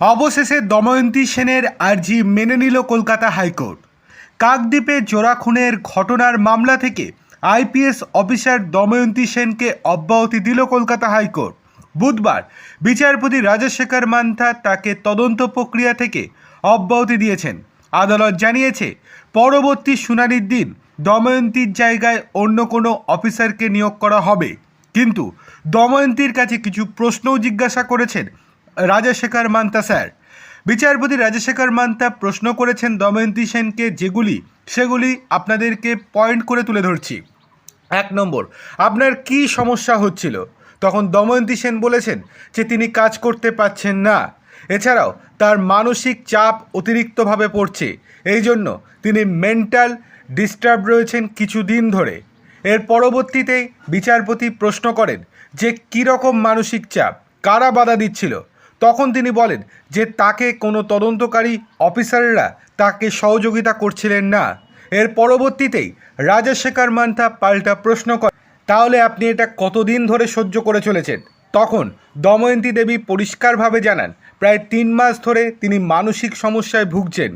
অবশেষে দময়ন্তী সেনের আর্জি মেনে নিল কলকাতা হাইকোর্ট। কাকদ্বীপে জোড়া খুনের ঘটনার মামলা থেকে আইপিএস অফিসার দময়ন্তী সেনকে অব্যাহতি দিল কলকাতা হাইকোর্ট। বুধবার বিচারপতি রাজশেখর মান্থা তাকে তদন্ত প্রক্রিয়া থেকে অব্যাহতি দিয়েছেন। আদালত জানিয়েছে, পরবর্তী শুনানির দিন দময়ন্তীর জায়গায় অন্য কোনো অফিসারকে নিয়োগ করা হবে। কিন্তু দময়ন্তীর কাছে কিছু প্রশ্নও জিজ্ঞাসা করেছেন রাজাশেখর মান্তা, স্যার। বিচারপতি রাজাশেখর মান্তা প্রশ্ন করেছেন দময়ন্তী সেনকে যেগুলি, সেগুলি আপনাদেরকে পয়েন্ট করে তুলে ধরছি। এক নম্বর, আপনার কি সমস্যা হচ্ছিল? তখন দময়ন্তী সেন বলেছেন যে তিনি কাজ করতে পারছেন না। এছাড়াও, তার মানসিক চাপ অতিরিক্তভাবে পড়ছে। এই জন্য তিনি মেন্টাল ডিস্টার্ব রয়েছেন কিছুদিন ধরে। এর পরবর্তীতেই বিচারপতি প্রশ্ন করেন যে কীরকম মানসিক চাপ, কারা বাধা দিচ্ছিল? তখন তিনি বলেন যে তাকে কোনো তদন্তকারী অফিসাররা তাকে সহযোগিতা করছিলেন না। এর পরবর্তীতেই রাজশেখর মান্থা পাল্টা প্রশ্ন করে তাহলে আপনি এটা কতদিন ধরে সহ্য করে চলেছেন? তখন দময়ন্তী দেবী পরিষ্কারভাবে জানান, প্রায় তিন মাস ধরে তিনি মানসিক সমস্যায় ভুগছেন।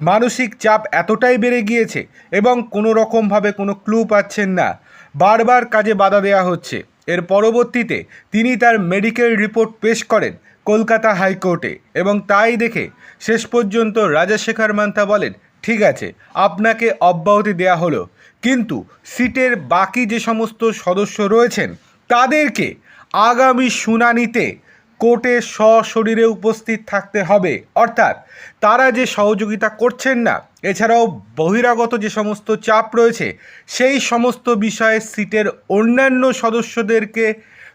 মানসিক চাপ এতটাই বেড়ে গিয়েছে এবং কোনো রকমভাবে কোনো ক্লু পাচ্ছেন না। বারবার কাজে বাধা দেওয়া হচ্ছে। এর পরবর্তীতে তিনি তার মেডিকেল রিপোর্ট পেশ করেন কলকাতা হাইকোর্টে এবং তাই দেখে শেষ পর্যন্ত রাজাশেখর মান্থা বলেন, ঠিক আছে, আপনাকে অব্যাহতি দেয়া হলো। কিন্তু সিটের বাকি যে সমস্ত সদস্য রয়েছেন, তাদেরকে আগামী শুনানিতে কোর্টে সশরীরে উপস্থিত থাকতে হবে। অর্থাৎ তারা যে সহযোগিতা করছেন না, এছাড়াও বহিরাগত যে সমস্ত চাপ রয়েছে, সেই সমস্ত বিষয়ে সিটের অন্যান্য সদস্যদেরকে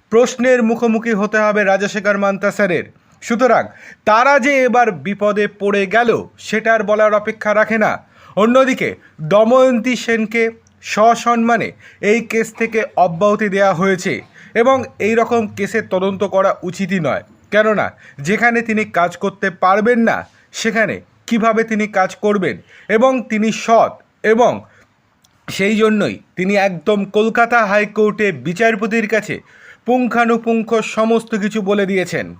প্রশ্নের মুখোমুখি হতে হবে রাজাশেখর মান্তা স্যারের। সুতরাং তারা যে এবার বিপদে পড়ে গেল, সেটার বলার অপেক্ষা রাখে না। অন্যদিকে দময়ন্তী সেনকে সসম্মানে এই কেস থেকে অব্যাহতি দেওয়া হয়েছে। এবং এই রকম কেসের তদন্ত করা উচিতই নয়। কেননা, যেখানে তিনি কাজ করতে পারবেন না, সেখানে কীভাবে তিনি কাজ করবেন এবং তিনি সৎ এবং সেই জন্যই তিনি একদম কলকাতা হাইকোর্টে বিচারপতির কাছে পুঙ্খানুপুঙ্খ সমস্ত কিছু বলে দিয়েছেন।